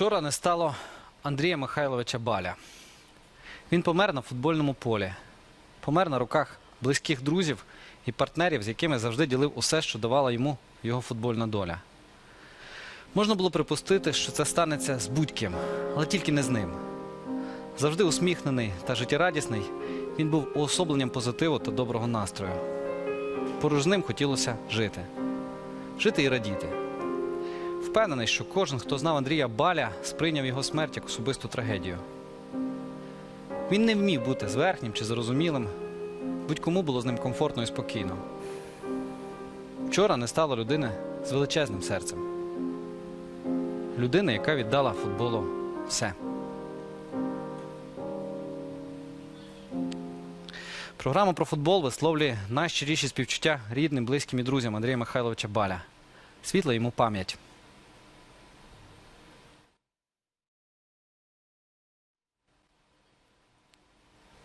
Вчора не стало Андрія Михайловича Баля. Він помер на футбольному полі. Помер на руках близьких друзів і партнерів, з якими завжди ділив усе, що давала йому його футбольна доля. Можна було припустити, що це станеться з будь-ким, але тільки не з ним. Завжди усміхнений та життєрадісний, він був уособленням позитиву та доброго настрою. Поруч з ним хотілося жити. Жити і радіти. Впевнений, що кожен, хто знав Андрія Баля, сприйняв його смерть як особисту трагедію. Він не вмів бути зверхнім чи зрозумілим. Будь-кому було з ним комфортно і спокійно. Вчора не стало людини з величезним серцем. Людини, яка віддала футболу все. Програма про футбол висловлює найщиріші співчуття рідним, близьким і друзям Андрія Михайловича Баля. Світла йому пам'ять.